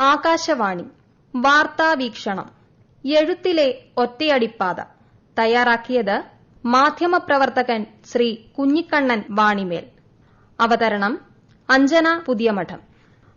ആകാശവാണി. വാർത്താ വീക്ഷണം. എഴുത്തിലെ ഒറ്റയടിപ്പാത. തയ്യാറാക്കിയത് മാധ്യമപ്രവർത്തകൻ ശ്രീ കുഞ്ഞിക്കണ്ണൻ വാണിമേൽ. അവതരണം അഞ്ജന പുതിയമഠം.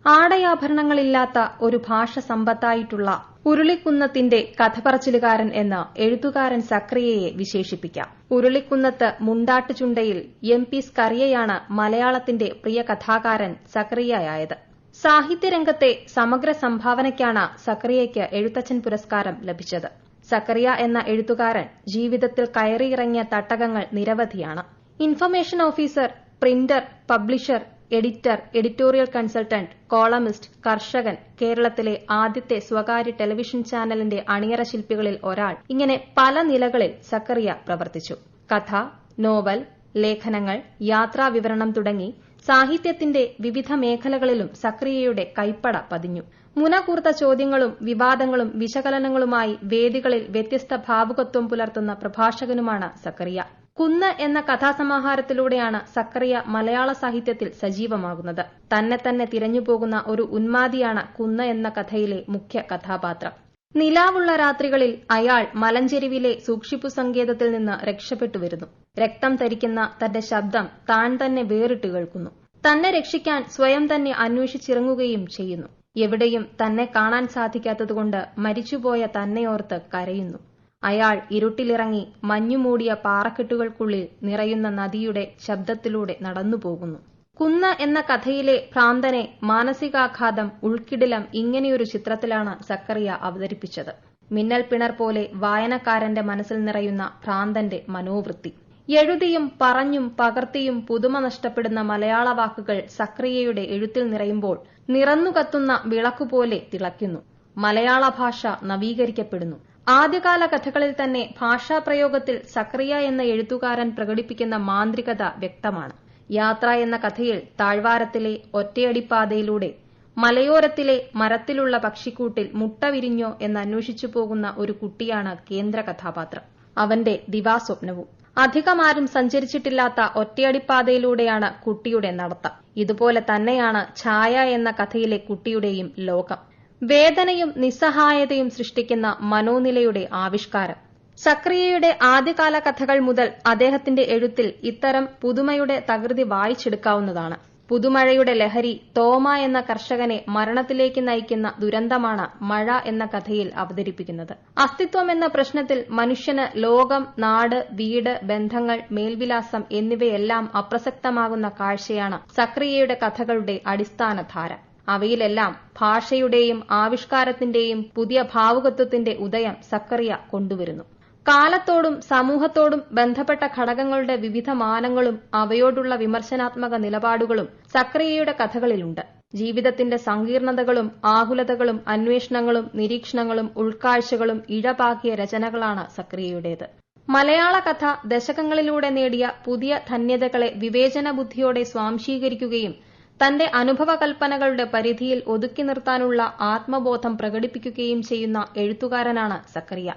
ആടയാഭരണങ്ങളില്ലാത്ത ഒരു ഭാഷ സമ്പത്തായിട്ടുള്ള ഉരുളിക്കുന്നത്തിന്റെ കഥപറച്ചിലുകാരൻ എന്ന് എഴുത്തുകാരൻ സക്രിയയെ വിശേഷിപ്പിക്കാം. ഉരുളിക്കുന്നത്ത് മുണ്ടാട്ടുചുണ്ടയിൽ എം പി സ്കറിയയാണ് മലയാളത്തിന്റെ പ്രിയ കഥാകാരൻ സക്രിയയായത്. സാഹിത്യരംഗത്തെ സമഗ്ര സംഭാവനയ്ക്കാണ് സക്കറിയയ്ക്ക് എഴുത്തച്ഛൻ പുരസ്കാരം ലഭിച്ചത്. സക്കറിയ എന്ന എഴുത്തുകാരൻ ജീവിതത്തിൽ കയറിയിറങ്ങിയ തട്ടകങ്ങൾ നിരവധിയാണ്. Information officer printer publisher editor editorial consultant columnist കർഷകൻ കേരളത്തിലെ ആദ്യത്തെ സ്വകാര്യ ടെലിവിഷൻ ചാനലിന്റെ അണിയറ ശില്പികളിൽ ഒരാൾ. ഇങ്ങനെ പല നിലകളിൽ സക്കറിയ പ്രവർത്തിച്ചു. കഥ നോവൽ ലേഖനങ്ങൾ യാത്രാവിവരണം തുടങ്ങി സാഹിത്യത്തിന്റെ വിവിധ മേഖലകളിലും സക്രിയയുടെ കൈപ്പട പതിഞ്ഞു. മുനകൂർത്ത ചോദ്യങ്ങളും വിവാദങ്ങളും വിശകലനങ്ങളുമായി വേദികളിൽ വ്യത്യസ്ത ഭാവുകത്വം പുലർത്തുന്ന പ്രഭാഷകനുമാണ് സക്കറിയ കുന്ന് എന്ന കഥാസമാഹാരത്തിലൂടെയാണ് സക്കറിയ മലയാള സാഹിത്യത്തിൽ സജീവമാകുന്നത്. തന്നെ തന്നെ തിരഞ്ഞുപോകുന്ന ഒരു ഉന്മാദിയാണ് കുന്ന് എന്ന കഥയിലെ മുഖ്യ കഥാപാത്രം. നിലാവുള്ള രാത്രികളിൽ അയാൾ മലഞ്ചെരുവിലെ സൂക്ഷിപ്പു സങ്കേതത്തിൽ നിന്ന് രക്ഷപ്പെട്ടു വരുന്നു. രക്തം തരിക്കുന്ന തന്റെ ശബ്ദം താൻ തന്നെ വേറിട്ട് കേൾക്കുന്നു. തന്നെ രക്ഷിക്കാൻ സ്വയം തന്നെ അന്വേഷിച്ചിറങ്ങുകയും ചെയ്യുന്നു. എവിടെയും തന്നെ കാണാൻ സാധിക്കാത്തതുകൊണ്ട് മരിച്ചുപോയ തന്നെയോർത്ത് കരയുന്നു. അയാൾ ഇരുട്ടിലിറങ്ങി മഞ്ഞുമൂടിയ പാറക്കെട്ടുകൾക്കുള്ളിൽ നിറയുന്ന നദിയുടെ ശബ്ദത്തിലൂടെ നടന്നുപോകുന്നു. കുന്ന് എന്ന കഥയിലെ ഭ്രാന്തനെ മാനസികാഘാതം ഉൾക്കിടിലം ഇങ്ങനെയൊരു ചിത്രത്തിലാണ് സക്കറിയ അവതരിപ്പിച്ചത്. മിന്നൽ പിണർ പോലെ വായനക്കാരന്റെ മനസ്സിൽ നിറയുന്ന ഭ്രാന്തന്റെ മനോവൃത്തി. എഴുതിയും പറഞ്ഞും പകർത്തിയും പുതുമ നഷ്ടപ്പെടുന്ന മലയാള വാക്കുകൾ സക്രിയയുടെ എഴുത്തിൽ നിറയുമ്പോൾ നിറന്നു കത്തുന്ന വിളക്കുപോലെ തിളയ്ക്കുന്നു. മലയാള ഭാഷ നവീകരിക്കപ്പെടുന്നു. ആദ്യകാല കഥകളിൽ തന്നെ ഭാഷാപ്രയോഗത്തിൽ സക്രിയ എന്ന എഴുത്തുകാരൻ പ്രകടിപ്പിക്കുന്ന മാന്ത്രികത വ്യക്തമാണ്. യാത്ര എന്ന കഥയിൽ താഴ്വാരത്തിലെ ഒറ്റയടിപ്പാതയിലൂടെ മലയോരത്തിലെ മരത്തിലുള്ള പക്ഷിക്കൂട്ടിൽ മുട്ട വിരിഞ്ഞോ എന്ന് അന്വേഷിച്ചു പോകുന്ന ഒരു കുട്ടിയാണ് കേന്ദ്ര കഥാപാത്രം. അവന്റെ ദിവാസ്വപ്നവും. അധികമാരും സഞ്ചരിച്ചിട്ടില്ലാത്ത ഒറ്റയടിപ്പാതയിലൂടെയാണ് കുട്ടിയുടെ നടത്തം. ഇതുപോലെ തന്നെയാണ് ഛായ എന്ന കഥയിലെ കുട്ടിയുടെയും ലോകം. വേദനയും നിസ്സഹായതയും സൃഷ്ടിക്കുന്ന മനോനിലയുടെ ആവിഷ്കാരം. സക്രിയയുടെ ആദ്യകാല കഥകൾ മുതൽ അദ്ദേഹത്തിന്റെ എഴുത്തിൽ ഇത്തരം പുതുമയുടെ തകൃതി വായിച്ചെടുക്കാവുന്നതാണ്. പുതുമഴയുടെ ലഹരി തോമ എന്ന കർഷകനെ മരണത്തിലേക്ക് നയിക്കുന്ന ദുരന്തമാണ് മഴ എന്ന കഥയിൽ അവതരിപ്പിക്കുന്നത്. അസ്തിത്വം എന്ന പ്രശ്നത്തിൽ മനുഷ്യന് ലോകം നാട് വീട് ബന്ധങ്ങൾ മേൽവിലാസം എന്നിവയെല്ലാം അപ്രസക്തമാകുന്ന കാഴ്ചയാണ് സക്രിയയുടെ കഥകളുടെ അടിസ്ഥാന ധാര. അവയിലെല്ലാം ഭാഷയുടെയും ആവിഷ്കാരത്തിന്റെയും പുതിയ ഭാവുകത്വത്തിന്റെ ഉദയം സക്രിയ കൊണ്ടുവരുന്നു. കാലത്തോടും സമൂഹത്തോടും ബന്ധപ്പെട്ട ഘടകങ്ങളുടെ വിവിധ മാനങ്ങളും അവയോടുള്ള വിമർശനാത്മക നിലപാടുകളും സക്രിയയുടെ കഥകളിലുണ്ട്. ജീവിതത്തിന്റെ സങ്കീർണതകളും ആകുലതകളും അന്വേഷണങ്ങളും നിരീക്ഷണങ്ങളും ഉൾക്കാഴ്ചകളും ഇഴപാകിയ രചനകളാണ് സക്രിയയുടേത്. മലയാള കഥ ദശകങ്ങളിലൂടെ നേടിയ പുതിയ ധന്യതകളെ വിവേചന ബുദ്ധിയോടെ സ്വാംശീകരിക്കുകയും തന്റെ അനുഭവകൽപ്പനകളുടെ പരിധിയിൽ ഒതുക്കി നിർത്താനുള്ള ആത്മബോധം പ്രകടിപ്പിക്കുകയും ചെയ്യുന്ന എഴുത്തുകാരനാണ് സക്കറിയ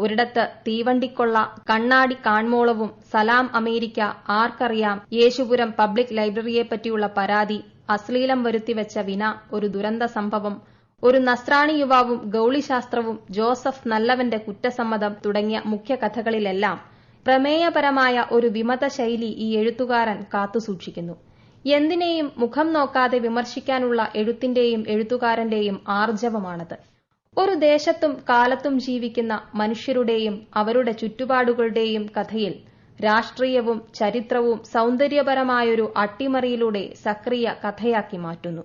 ഒരിടത്ത് തീവണ്ടിക്കൊള്ള കണ്ണാടി കാൺമോളവും സലാം അമേരിക്ക ആർക്കറിയാം യേശുപുരം പബ്ലിക് ലൈബ്രറിയെപ്പറ്റിയുള്ള പരാതി അശ്ലീലം വരുത്തിവെച്ച വിന ഒരു ദുരന്ത സംഭവം. ഒരു നസ്രാണി യുവാവും ഗൌളിശാസ്ത്രവും ജോസഫ് നല്ലവന്റെ കുറ്റസമ്മതം തുടങ്ങിയ മുഖ്യ കഥകളിലെല്ലാം പ്രമേയപരമായ ഒരു വിമത ശൈലി ഈ എഴുത്തുകാരൻ കാത്തുസൂക്ഷിക്കുന്നു. എന്തിനേയും മുഖം നോക്കാതെ വിമർശിക്കാനുള്ള എഴുത്തിന്റെയും എഴുത്തുകാരന്റെയും ആർജവമാണത്. ഒരു ദേശത്തും കാലത്തും ജീവിക്കുന്ന മനുഷ്യരുടെയും അവരുടെ ചുറ്റുപാടുകളുടെയും കഥയിൽ രാഷ്ട്രീയവും ചരിത്രവും സൗന്ദര്യപരമായൊരു അട്ടിമറിയിലൂടെ സക്രിയ കഥയാക്കി മാറ്റുന്നു.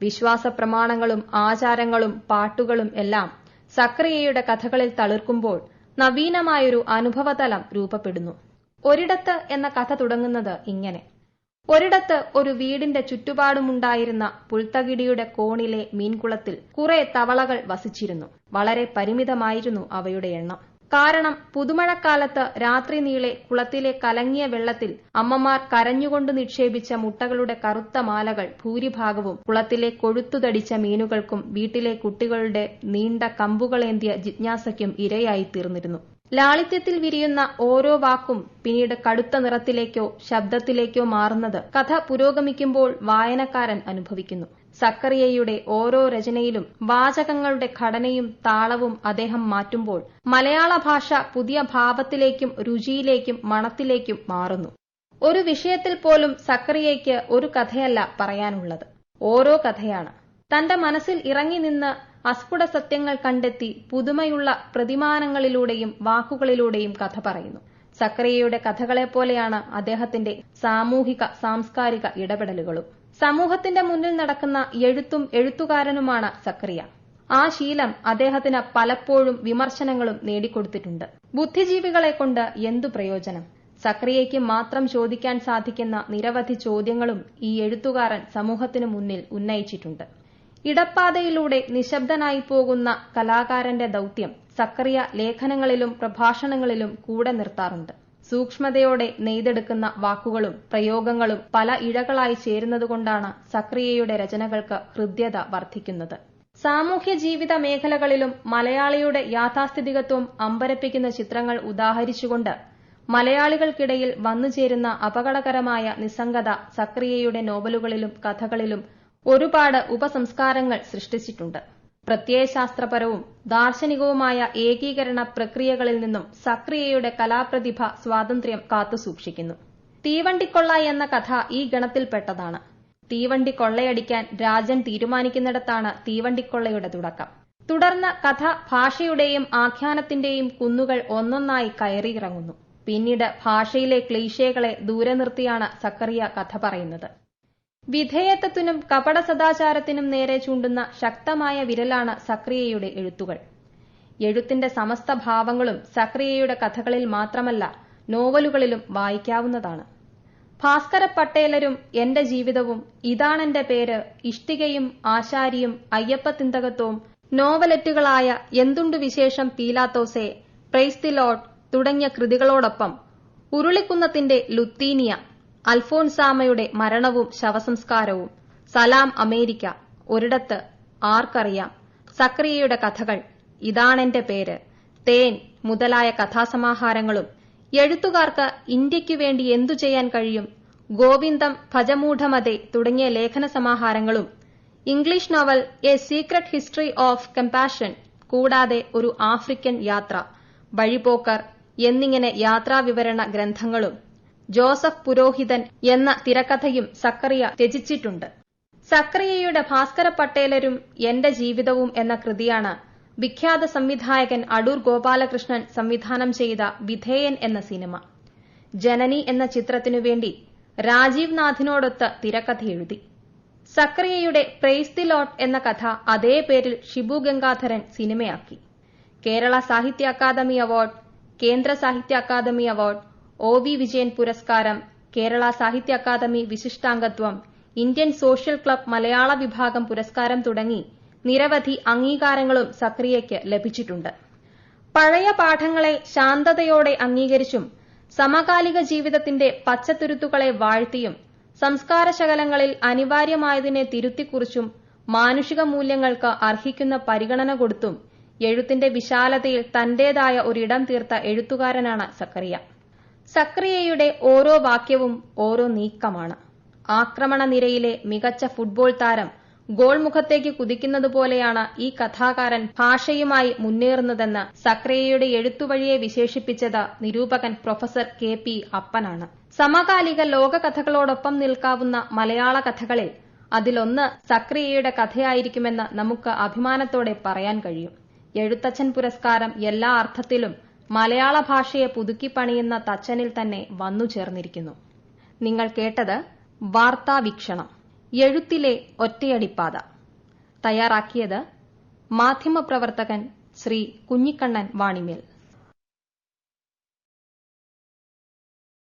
വിശ്വാസ പ്രമാണങ്ങളും ആചാരങ്ങളും പാട്ടുകളും എല്ലാം സക്രിയയുടെ കഥകളിൽ തളിർക്കുമ്പോൾ നവീനമായൊരു അനുഭവതലം രൂപപ്പെടുന്നു. ഒരിടത്ത് എന്ന കഥ തുടങ്ങുന്നത് ഇങ്ങനെ. ഒരിടത്ത് ഒരു വീടിന്റെ ചുറ്റുപാടുമുണ്ടായിരുന്ന പുൽത്തകിടിയുടെ കോണിലെ മീൻകുളത്തിൽ കുറെ തവളകൾ വസിച്ചിരുന്നു. വളരെ പരിമിതമായിരുന്നു അവയുടെ എണ്ണം. കാരണം പുതുമഴക്കാലത്ത് രാത്രി നീളെ കുളത്തിലെ കലങ്ങിയ വെള്ളത്തിൽ അമ്മമാർ കരഞ്ഞുകൊണ്ട് നിക്ഷേപിച്ച മുട്ടകളുടെ കറുത്ത മാലകൾ ഭൂരിഭാഗവും കുളത്തിലെ കൊഴുത്തുതടിച്ച മീനുകൾക്കും വീട്ടിലെ കുട്ടികളുടെ നീണ്ട കമ്പുകളേന്തിയ ജിജ്ഞാസയ്ക്കും ഇരയായി തീർന്നിരുന്നു ലാളിത്യത്തിൽ വിരിയുന്ന ഓരോ വാക്കും പിന്നീട് കടുത്ത നിറത്തിലേക്കോ ശബ്ദത്തിലേക്കോ മാറുന്നത് കഥ പുരോഗമിക്കുമ്പോൾ വായനക്കാരൻ അനുഭവിക്കുന്നു. സക്കറിയയുടെ ഓരോ രചനയിലും വാചകങ്ങളുടെ ഘടനയും താളവും അദ്ദേഹം മാറ്റുമ്പോൾ മലയാള ഭാഷ പുതിയ ഭാവത്തിലേക്കും രുചിയിലേക്കും മണത്തിലേക്കും മാറുന്നു. ഒരു വിഷയത്തിൽ പോലും സക്കറിയയ്ക്ക് ഒരു കഥയല്ല പറയാനുള്ളത്. ഓരോ കഥയാണ്. തന്റെ മനസ്സിൽ ഇറങ്ങി നിന്ന് അസ്ഫുട സത്യങ്ങൾ കണ്ടെത്തി പുതുമയുള്ള പ്രതിമാനങ്ങളിലൂടെയും വാക്കുകളിലൂടെയും കഥ പറയുന്നു. സക്കറിയയുടെ കഥകളെപ്പോലെയാണ് അദ്ദേഹത്തിന്റെ സാമൂഹിക സാംസ്കാരിക ഇടപെടലുകളും. സമൂഹത്തിന്റെ മുന്നിൽ നടക്കുന്ന എഴുത്തും എഴുത്തുകാരനുമാണ് സക്കറിയ. ആ ശീലം അദ്ദേഹത്തിന് പലപ്പോഴും വിമർശനങ്ങളും നേടിക്കൊടുത്തിട്ടുണ്ട്. ബുദ്ധിജീവികളെ കൊണ്ട് എന്തു പ്രയോജനം? സക്രിയയ്ക്ക് മാത്രം ചോദിക്കാൻ സാധിക്കുന്ന നിരവധി ചോദ്യങ്ങളും ഈ എഴുത്തുകാരൻ സമൂഹത്തിനു മുന്നിൽ ഉന്നയിച്ചിട്ടുണ്ട്. ഇടപ്പാതയിലൂടെ നിശബ്ദനായി പോകുന്ന കലാകാരന്റെ ദൌത്യം സക്കറിയ ലേഖനങ്ങളിലും പ്രഭാഷണങ്ങളിലും കൂടെ നിർത്താറുണ്ട്. സൂക്ഷ്മതയോടെ നെയ്തെടുക്കുന്ന വാക്കുകളും പ്രയോഗങ്ങളും പല ഇഴകളായി ചേരുന്നതുകൊണ്ടാണ് സക്രിയയുടെ രചനകൾക്ക് ഹൃദ്യത വർദ്ധിക്കുന്നത്. സാമൂഹ്യ ജീവിത മേഖലകളിലും മലയാളിയുടെ യാഥാസ്ഥിതികത്വം അമ്പരപ്പിക്കുന്ന ചിത്രങ്ങൾ ഉദാഹരിച്ചുകൊണ്ട് മലയാളികൾക്കിടയിൽ വന്നുചേരുന്ന അപകടകരമായ നിസ്സംഗത സക്രിയയുടെ നോവലുകളിലും കഥകളിലും ഒരുപാട് ഉപസംസ്കാരങ്ങൾ സൃഷ്ടിച്ചിട്ടുണ്ട്. പ്രത്യയശാസ്ത്രപരവും ദാർശനികവുമായ ഏകീകരണ പ്രക്രിയകളിൽ നിന്നും സക്രിയയുടെ കലാപ്രതിഭ സ്വാതന്ത്ര്യം കാത്തുസൂക്ഷിക്കുന്നു. തീവണ്ടിക്കൊള്ള എന്ന കഥ ഈ ഗണത്തിൽപ്പെട്ടതാണ്. തീവണ്ടി കൊള്ളയടിക്കാൻ രാജൻ തീരുമാനിക്കുന്നിടത്താണ് തീവണ്ടിക്കൊള്ളയുടെ തുടക്കം. തുടർന്ന് കഥ ഭാഷയുടെയും ആഖ്യാനത്തിന്റെയും കുന്നുകൾ ഒന്നൊന്നായി കയറിയിറങ്ങുന്നു. പിന്നീട് ഭാഷയിലെ ക്ലീശകളെ ദൂരെ നിർത്തിയാണ് സക്കറിയ കഥ പറയുന്നത്. വിധേയത്വത്തിനും കപട സദാചാരത്തിനും നേരെ ചൂണ്ടുന്ന ശക്തമായ വിരലാണ് സക്രിയയുടെ എഴുത്തുകൾ. എഴുത്തിന്റെ സമസ്ത ഭാവങ്ങളും സക്രിയയുടെ കഥകളിൽ മാത്രമല്ല നോവലുകളിലും വായിക്കാവുന്നതാണ്. ഭാസ്കര പട്ടേലരും എന്റെ ജീവിതവും ഇതാണെന്റെ പേര് ഇഷ്ടികയും ആശാരിയും അയ്യപ്പത്തിന്തകത്വവും നോവലറ്റുകളായ എന്തുണ്ട് വിശേഷം പീലാത്തോസെ പ്രൈസ് ദി തുടങ്ങിയ കൃതികളോടൊപ്പം ഉരുളിക്കുന്നത്തിന്റെ ലുത്തീനിയ അൽഫോൻസാമയുടെ മരണവും ശവസംസ്കാരവും. സലാം അമേരിക്ക ഒരിടത്ത് ആർക്കറിയാം. സക്രിയയുടെ കഥകൾ ഇതാണെന്റെ പേര്. തേൻ മുതലായ കഥാസമാഹാരങ്ങളും. എഴുത്തുകാർക്ക് ഇന്ത്യയ്ക്കു വേണ്ടി എന്തു ചെയ്യാൻ കഴിയും? ഗോവിന്ദം ഭജമൂഢമതെ തുടങ്ങിയ ലേഖന സമാഹാരങ്ങളും. English novel A secret history of compassion കൂടാതെ ഒരു ആഫ്രിക്കൻ യാത്ര. വഴിപോക്കർ എന്നിങ്ങനെ യാത്രാവിവരണ ഗ്രന്ഥങ്ങളും. ജോസഫ് പുരോഹിതൻ എന്ന തിരക്കഥയും സക്കറിയ രചിച്ചിട്ടുണ്ട്. സക്കറിയയുടെ ഭാസ്കര പട്ടേലരും എന്റെ ജീവിതവും എന്ന കൃതിയാണ് വിഖ്യാത സംവിധായകൻ അടൂർ ഗോപാലകൃഷ്ണൻ സംവിധാനം ചെയ്ത വിധേയൻ എന്ന സിനിമ. ജനനി എന്ന ചിത്രത്തിനു വേണ്ടി രാജീവ് നാഥിനോടൊത്ത് തിരക്കഥ എഴുതി. സക്രിയയുടെ പ്രൈസ് ദി ലോട്ട് എന്ന കഥ അതേ പേരിൽ ഷിബു ഗംഗാധരൻ സിനിമയാക്കി. കേരള സാഹിത്യ അക്കാദമി അവാർഡ് കേന്ദ്ര സാഹിത്യ academy award O V Vijayan പുരസ്കാരം കേരള സാഹിത്യ അക്കാദമി വിശിഷ്ടാംഗത്വം ഇന്ത്യൻ സോഷ്യൽ ക്ലബ് മലയാള വിഭാഗം പുരസ്കാരം തുടങ്ങി നിരവധി അംഗീകാരങ്ങളും സക്രിയയ്ക്ക് ലഭിച്ചിട്ടുണ്ട്. പഴയ പാഠങ്ങളെ ശാന്തതയോടെ അംഗീകരിച്ചും സമകാലിക ജീവിതത്തിന്റെ പച്ചത്തുരുത്തുകളെ വാഴ്ത്തിയും സംസ്കാര ശകലങ്ങളിൽ അനിവാര്യമായതിനെ തിരുത്തിക്കുറിച്ചും മാനുഷിക മൂല്യങ്ങൾക്ക് അർഹിക്കുന്ന പരിഗണന കൊടുത്തും എഴുത്തിന്റെ വിശാലതയിൽ തന്റേതായ ഒരിടം തീർത്ത എഴുത്തുകാരനാണ് സക്കറിയ. സക്രിയയുടെ ഓരോ വാക്യവും ഓരോ നീക്കമാണ്. ആക്രമണ നിരയിലെ മികച്ച ഫുട്ബോൾ താരം ഗോൾ മുഖത്തേക്ക് ഈ കഥാകാരൻ ഭാഷയുമായി മുന്നേറുന്നതെന്ന് സക്രിയയുടെ എഴുത്തുവഴിയെ വിശേഷിപ്പിച്ചത് നിരൂപകൻ പ്രൊഫസർ കെ പി അപ്പനാണ്. സമകാലിക ലോകകഥകളോടൊപ്പം നിൽക്കാവുന്ന മലയാള കഥകളിൽ അതിലൊന്ന് സക്രിയയുടെ കഥയായിരിക്കുമെന്ന് നമുക്ക് അഭിമാനത്തോടെ പറയാൻ കഴിയും. എഴുത്തച്ഛൻ പുരസ്കാരം എല്ലാ അർത്ഥത്തിലും മലയാള ഭാഷയെ പുതുക്കിപ്പണിയുന്ന തച്ചനിൽ തന്നെ വന്നു ചേർന്നിരിക്കുന്നു നിങ്ങൾ കേട്ടത് വാർത്താവീക്ഷണം എഴുത്തിലെ ഒറ്റയടിപ്പാത. തയ്യാറാക്കിയത് മാധ്യമപ്രവർത്തകൻ ശ്രീ കുഞ്ഞിക്കണ്ണൻ വാണിമേൽ.